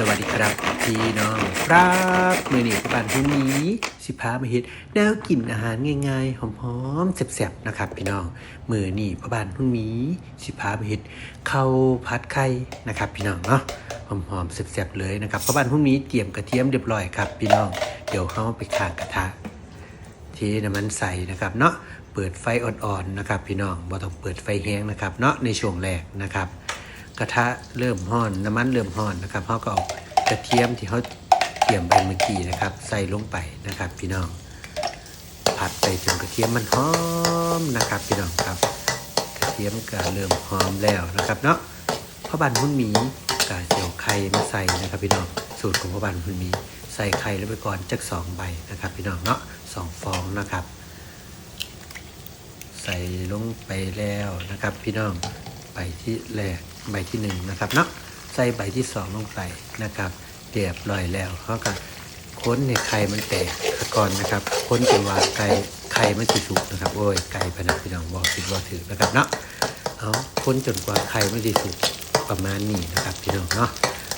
ครับพี่น้องครับมือนี้บ้านพุ่งนี้ สิพามาเฮ็ดแนวกินอาหารง่ายๆหอมๆแซ่บๆนะครับ พี่น้องมือนี้พ่อบ้านพุ่งนี้ สิพามาเฮ็ดข้าวผัดไข่นะครับ พี่น้องเนาะหอมๆแซ่บๆเลยนะครับพ่อบ้านพุ่งนี้เตรียมกระเทียมเรียบร้อยครับ พี่น้องเดี๋ยวเขาไปข้างกระทะเทน้ำมันใส่นะครับเนาะเปิดไฟอ่อนๆนะครับ พี่น้องบ่ต้องเปิดไฟแห้งนะครับเนาะในช่วงแรกนะครับ กระทะเริ่มร้อนน้ำมันเริ่มร้อนนะครับเขาก็เอากระเทียมที่เขาเตรียมไปเมื่อกี้นะครับ ใส่ลงไปนะครับ พี่น้อง ผัดไปจนกระเทียมมันหอมนะครับ พี่น้องครับ กระเทียมก็เริ่มหอมแล้วนะครับ เนาะพ่อบ้านหุ่นหมีกาเจียวไข่มาใส่นะครับ พี่น้องสูตรของพ่อบ้านหุ่นหมีใส่ไข่ลงไปก่อนจักสองใบนะครับ พี่น้องเนาะสองฟองนะครับ ใส่ลงไปแล้วนะครับ พี่น้องใบที่แรกใบที่หนึ่งนะครับเนาะใส่ใบที่สองลงไปนะครับเรียบร้อยแล้วเขาก็ค้นในไข่มันแตกก่อนนะครับ ค้นจนว่าไก่ไข่มันสิสุกนะครับโอ้ยไก่พนักพี่น้องบอกคิดว่าถือนะครับเนาะเอาค้นจนกว่าไข่มันสิสุกประมาณนี้นะครับพี่น้องเนาะ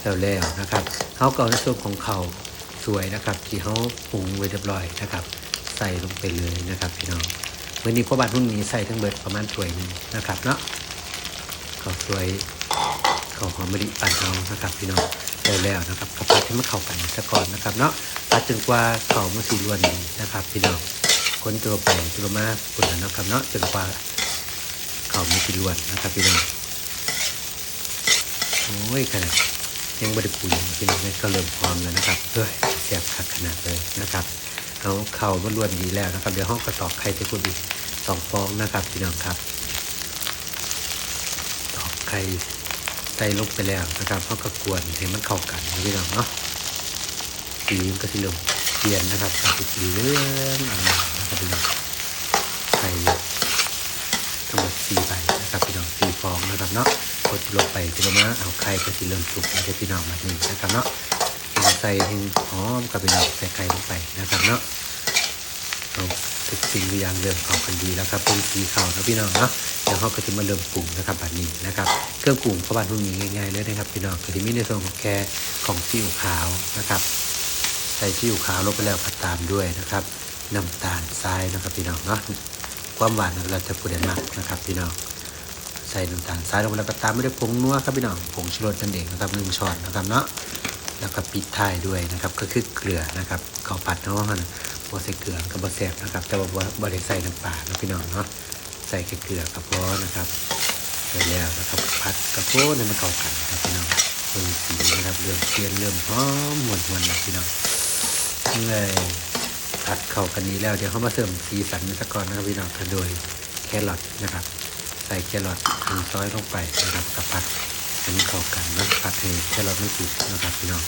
แล้วแล้วนะครับเขาก็เอาในส่วนของเขาสวยนะครับ ที่เขาปรุงไว้เรียบร้อยนะครับ ใส่ลงไปเลยนะครับพี่น้องวันนี้พ่อบ้านรุ่นนี้ใส่ทั้งเบิดประมาณถ้วยนึงนะครับเนาะ ข้าวสวยข้าวหอมมะลิปั่นเฮานะครับพี่น้องได้แล้วนะครับกระพัดให้มันเข้ากันซะก่อนนะครับเนาะปัดจนกว่าข้าวมันสีล้วนนะครับพี่น้องคนตัวไปตัวมาปุ่นล้วนะครับเนาะจนกว่าข้าวมันสีล้วนนะครับพี่น้องโอ้ยขนาดยังบริปุยพี่น้องเนี่ยก็เริ่มพร้อมแล้วนะครับเฮ้ยแซ่บคักขนาดเลยนะครับเอาเข่ามันล้วนดีแล้วนะครับ เดี๋ยวห้องกระตอกไข่จะกุอีกสองฟองนะครับพี่น้องครับ ไข่ใส่ลงไปแล้วนะครับเขาก็กวนให้มันเข้ากันนะพี่น้องเนาะสีมันก็สิเริ่มเปลี่ยนนะครับสีเหลืองอร่ามนะครับพี่น้องไข่ทั้งหมดสี่ใบนะครับพี่น้องสี่ฟองนะครับเนาะกดลงไปทีละมาเอาไข่ก็สิเริ่มสุกแล้วพี่น้องแบบนี้นะครับเนาะใส่ให้หอมกับไปหน่อยใส่ไข่ลงไปนะครับเนาะ เราทุกสิ่งทุกอย่างเริ่มเข้ากันดีแล้วครับเป็นสีขาวนะพี่น้องเนาะเดี๋ยวเขาก็จะมาเริ่มปรุงนะครับบัดนี้นะครับ เครื่องปรุงข้าบานพวกนี้ง่ายๆเลยนะครับพี่น้องก็จะมีในส่วนของแค่ของซีอิ๊วขาวนะครับใส่ซีอิ๊วขาวลงไปแล้วผัดตามด้วยนะครับน้ำตาลทรายนะครับพี่น้องเนาะความหวานเราจะพูดได้มากนะครับพี่น้องใส่น้ำตาลทรายลงไปแล้วก็ตามไม่ได้วยผงนัวครับพี่น้องผงชูรสนั่นเองนะครับหนึ่งช้อนนะครับเนาะแล้วก็ปิดท้ายด้วยนะครับ ก็คือเกลือนะครับข้าวผัดเนาะ บัใส่เกลือกับบะแสบนะครับ แต่ว่าบ่ได้ใส่น้ำปลานะพี่น้องเนาะใส่แค่เกลือกับพอนะครับใส่แล้วนะครับผัดกับพอเนี่ยมันเข้ากันนะครับพี่น้องเริ่มสีนะครับเริ่มเปลี่ยนเริ่มหอมหวนๆนะพี่น้องเลยผัดเข้ากันนี้แล้วเดี๋ยวเขามาเสริมสีสันมันสักก่อนนะครับพี่น้องโดยแครอทนะครับ ใส่แครอทหั่นซอยลงไปนะครับกับผัดให้มันเข้ากันนะผัดให้แครอทไม่สุกนะครับพี่น้อง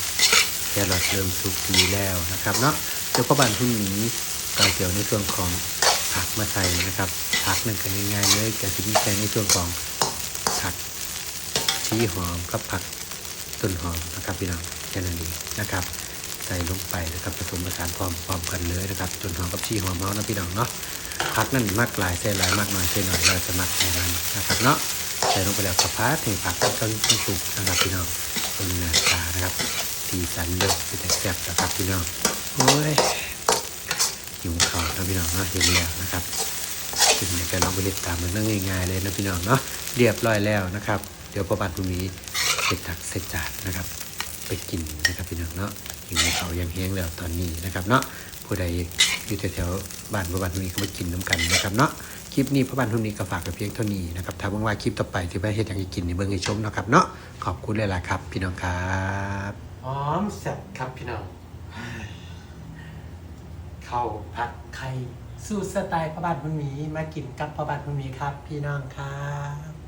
แครอทเริ่มสุกดีแล้วนะครับเนาะ เดี๋ยวพ่อบ้านพรุ่งนี้ก็เกี่ยวในส่วนของผักมาใส่นะครับ ผักนั่นก็ง่ายๆเลยก็จะมีแค่ในส่วนของผักชีหอมกับผักต้นหอมนะครับพี่น้องแค่นั้นเองนะครับ ใส่ลงไปนะครับผสมผสานพร้อมพร้อมกันเลยนะครับต้นหอมกับชีหอมเมานะพี่น้องเนาะผักนั่นมากหลายใส่หลายมากน้อยใส่หน่อยเราจะมักแค่นั้นนะครับเนาะใส่ลงไปแล้วกระพาเทผักก็ต้องสุกนะครับพี่น้องเป็นหน้าตานะครับ สีสันเริ่มเป็นแต่แซ่บนะครับพี่น้องโอ้ยหิวข้าวนะพี่น้องเนาะเห็นแล้วนะครับกินในการลองไปเห็ดตามมันเรื่องง่ายๆเลยนะพี่น้องเนาะเรียบร้อยแล้วนะครับ เดี๋ยวประบัติพรุ่งนี้เสร็จตักเสร็จจานนะครับ ไปกินนะครับพี่น้องเนาะหิวข้าวยังแห้งแล้วตอนนี้นะครับเนาะผู้ใดอยู่แถวๆบ้านประบัติพรุ่งนี้ก็มากินน้ำกันนะครับเนาะคลิปนี้พระบันทุนนี้ก็ฝากไปเพียงเท่านี้นะครับถ้าว่างๆคลิปต่อไปที่ไปเฮ็ดอย่างอีกกินในเบื้องให้ชมนะครับเนาะขอบคุณหลายๆครับ พี่น้องครับ หอมแซ่บครับพี่น้องเข้าผัดไข่ สูตรสไตล์พระบาทพุนมีมากินกับพระบาทพุนมีครับ พี่น้องครับ